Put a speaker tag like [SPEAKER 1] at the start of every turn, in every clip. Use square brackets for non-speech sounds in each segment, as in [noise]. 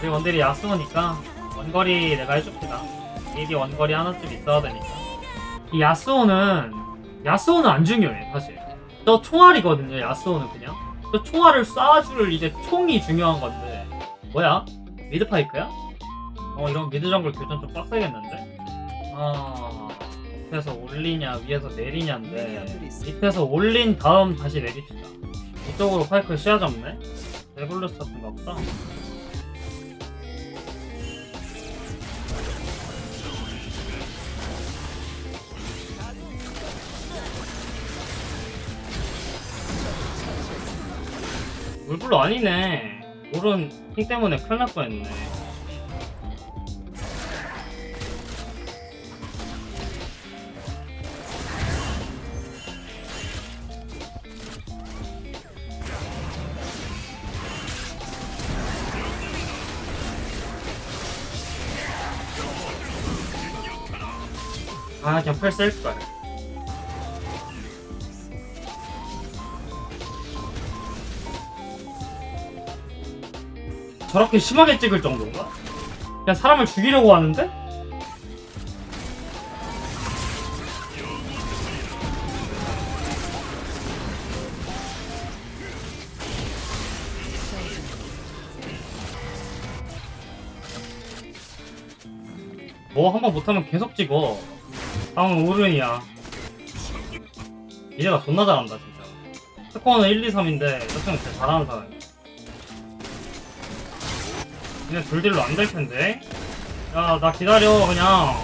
[SPEAKER 1] 우리 원딜이 야스오니까 원거리 내가 해줍시다. AD 원거리 하나쯤 있어야 되니까. 이 야스오는 야스오는 안 중요해 사실. 저 총알이거든요. 야스오는 그냥. 저 총알을 쏴줄 이제 총이 중요한 건데. 뭐야? 미드 파이크야? 어 이런 미드 정글 교전 좀 빡세겠는데? 아 밑에서 올리냐 위에서 내리냐인데 밑에서 올린 다음 다시 내립시다. 이쪽으로 파이크 시야 잡네? 레블루스 같은가 보다. 물불로 아니네. 물은 핑 때문에 큰일 날 뻔했네. 아, 그냥 펄 셀걸. 저렇게 심하게 찍을 정도인가? 그냥 사람을 죽이려고 하는데? 뭐 한 번 못하면 계속 찍어. 다음은 오른이야. 이제가 존나 잘한다 진짜. 스코어는 1, 2, 3인데 저 친구 진짜 잘하는 사람이야. 그냥 둘딜로 안 될 텐데. 야, 나 기다려, 그냥.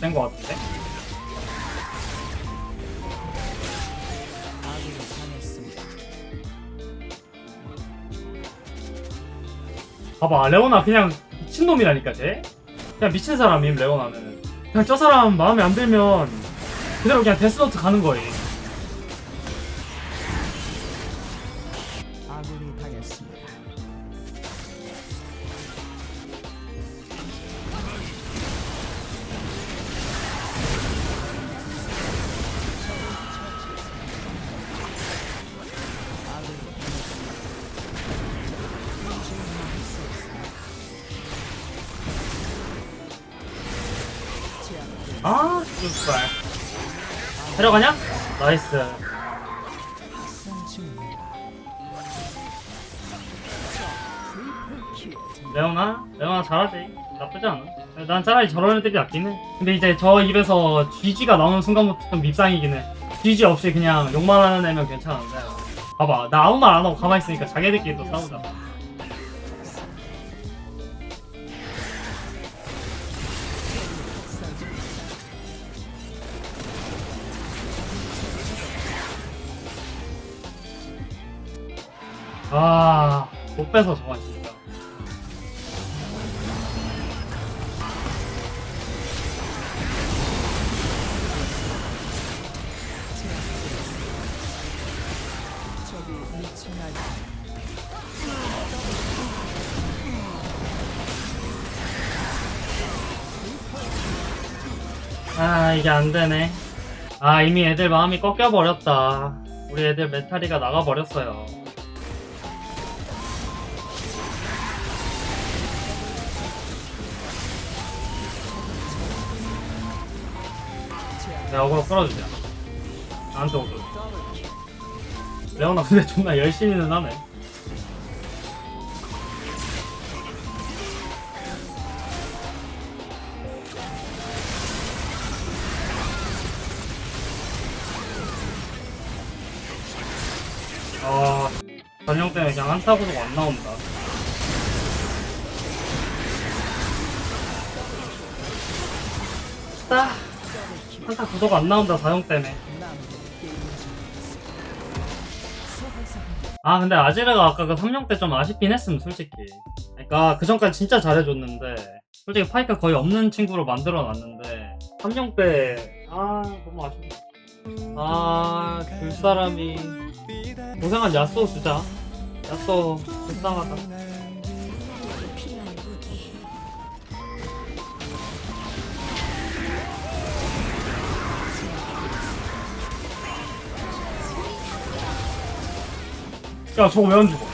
[SPEAKER 1] 된거 같은데?
[SPEAKER 2] 아군이 당했습니다.
[SPEAKER 1] 봐봐, 레오나 그냥 미친놈이라니까, 쟤? 그냥 미친 사람임, 레오나는. 그냥 저 사람 마음에 안 들면 그대로 그냥 데스노트 가는 거임.
[SPEAKER 2] 아,
[SPEAKER 1] 씨발. 데려가냐? 나이스. 레오나? 레오나 잘하지. 나쁘지 않아. 난 차라리 저런 애들이 낫긴 해. 근데 이제 저 입에서 GG가 나오는 순간부터 좀 밉상이긴 해. GG 없이 그냥 욕만 하는 애면 괜찮은데. 봐봐. 나 아무 말 안 하고 가만히 있으니까 자기들끼리 또 싸우잖아. 아, 못 빼서 저건 진짜. 아, 이게 안 되네. 아, 이미 애들 마음이 꺾여버렸다. 우리 애들 메타리가 나가버렸어요. 내가 어그로 끌어주자. 나한테
[SPEAKER 2] 킬.
[SPEAKER 1] 레오나 근데 존나 열심히는 하네. 아, 전용 때문에 그냥 한타 구속 안 나온다. 딱 한타 구속 안 나온다, 사용 때문에. 아 근데 아지르가 아까 그 3령 때 좀 아쉽긴 했음 솔직히. 그러니까 그 전까지 진짜 잘해줬는데 솔직히 파이크 거의 없는 친구로 만들어 놨는데 3령 때아 너무 아쉽네. 아줄 사람이 고생한 야스오 주자. 야스오 불쌍하다 야 저거 왜 안 죽어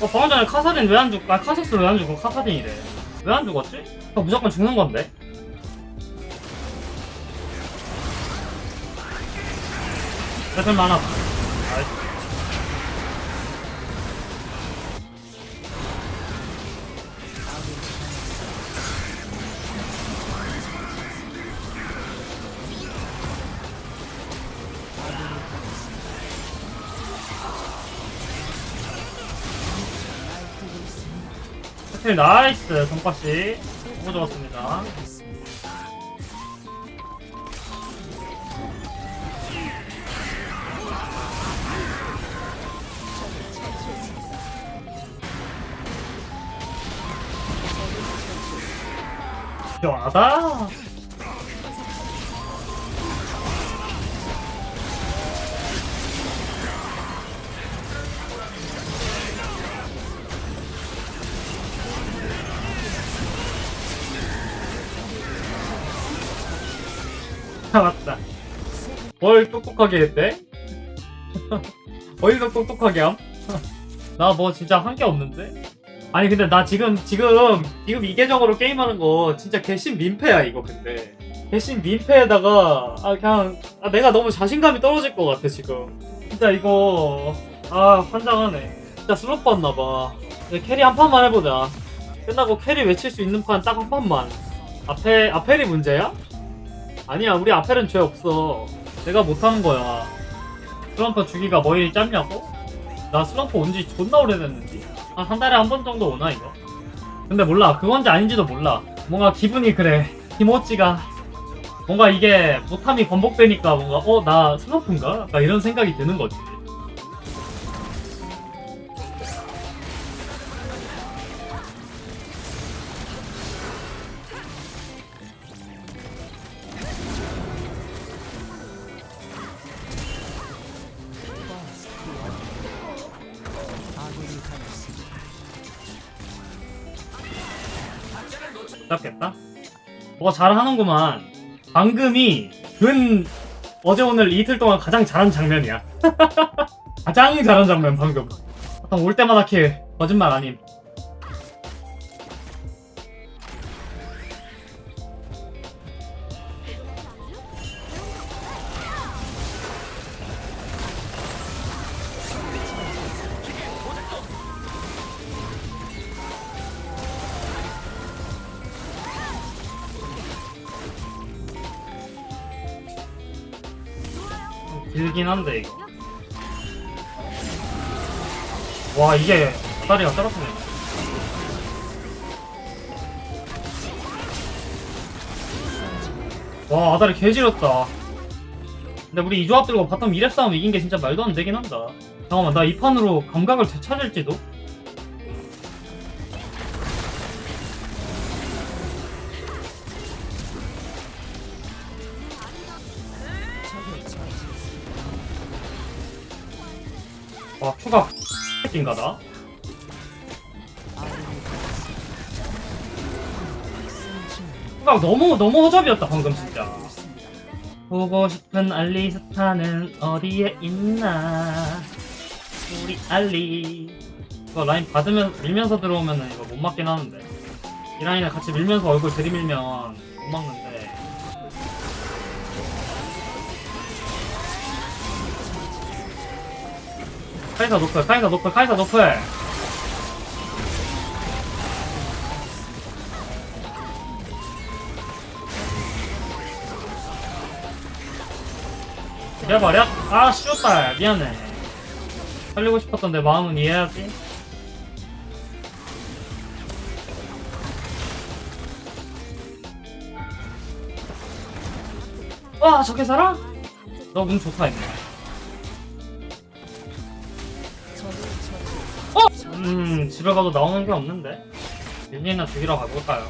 [SPEAKER 1] 어 방금 전에 카사딘 왜 안 죽? 아 카서스 왜 안 죽어? 카사딘이래 왜 안 죽었지? 어, 무조건 죽는 건데 레벨 많아 오케이 나이스. 돈까시 너무 좋았습니다. 시원하다 맞다 뭘 똑똑하게 했대? [laughs] 어디서 똑똑하게 함? [laughs] 나 뭐 진짜 한 게 없는데? 아니 근데 나 지금 지금 지금 이 계정으로 게임하는 거 진짜 개신 민폐야 이거 근데 개신 민폐에다가 아 그냥 아, 내가 너무 자신감이 떨어질 것 같아 지금 진짜 이거 아 환장하네 진짜 슬로프 왔나봐 캐리 한 판만 해보자 끝나고 캐리 외칠 수 있는 판 딱 한 판만 앞에 아펠이 문제야? 아니야 우리 아펠은 죄 없어. 내가 못하는 거야. 슬럼프 주기가 뭐 일이 짧냐고? 나 슬럼프 온 지 존나 오래됐는데. 한 한 달에 한 번 정도 오나 이거? 근데 몰라. 그건지 아닌지도 몰라. 뭔가 기분이 그래. 기모찌가. 뭔가 이게 못함이 번복되니까 뭔가 어 나 슬럼프인가? 이런 생각이 드는 거지 못 잡겠다? 뭐가 잘하는구만. 방금이 근 어제 오늘 이틀 동안 가장 잘한 장면이야. [laughs] 가장 잘한 장면 방금. 올 때마다 킬 거짓말 아님 길긴 한데 이거. 와 이게 다리가 떨어지네. 와 아다리 개지렸다. 근데 우리 이 조합 들고 바텀 2렙 싸움 이긴 게 진짜 말도 안 되긴 한다. 잠깐만 나 이 판으로 감각을 되찾을지도? 와 추가 인가다? 추가 너무 너무 허접이었다 방금 진짜. 보고 싶은 알리스타는 어디에 있나? 우리 알리. 이거 라인 받으면 밀면서 들어오면은 이거 못 막긴 하는데. 이 라인을 같이 밀면서 얼굴 들이밀면 못 막는데 카이사 노플 카이사 노플 카이사 노플 죽여버려? 아 쉬웠다 미안해 살리고 싶었던 내 마음은 이해해야지. 와, 저게 살아? 너 운 좋다, 임마. 음, 집에 가도 나오는 게 없는데? 윤리나 죽이러 가볼까요?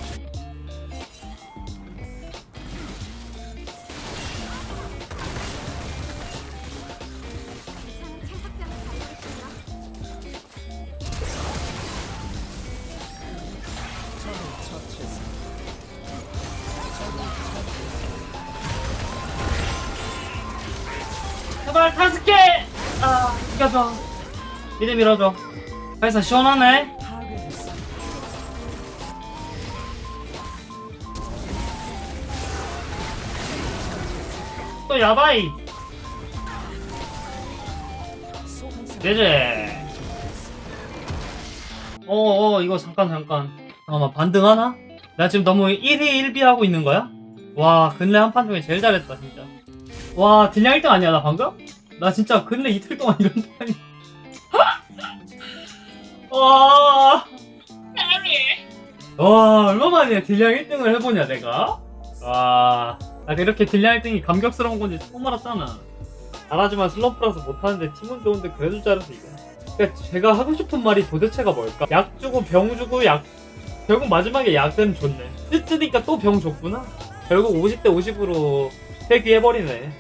[SPEAKER 1] 제발 다섯 개! 아, 이겨줘. 미드 밀어줘. 가이사 시원하네? 또 야바이! 내제. 어어, 이거 잠깐, 잠깐. 잠깐만, 반등하나? 나 지금 너무 1위 1비 하고 있는 거야? 와, 근래 한 판 중에 제일 잘했다, 진짜. 와, 딜량 1등 아니야, 나 방금? 나 진짜 근래 이틀 동안 이런 판이. 와. 와, 얼마만에 딜량 1등을 해보냐, 내가? 와. 나 이렇게 딜량 1등이 감격스러운 건지 처음 알았잖아. 잘하지만 슬럼프라서 못하는데 팀은 좋은데 그래도 잘해서 이겨. 그러니까 제가 하고 싶은 말이 도대체가 뭘까? 약 주고 병 주고 약 결국 마지막에 약은 줬네. 뜯으니까 또 병 줬구나. 결국 50대 50으로 폐기해버리네.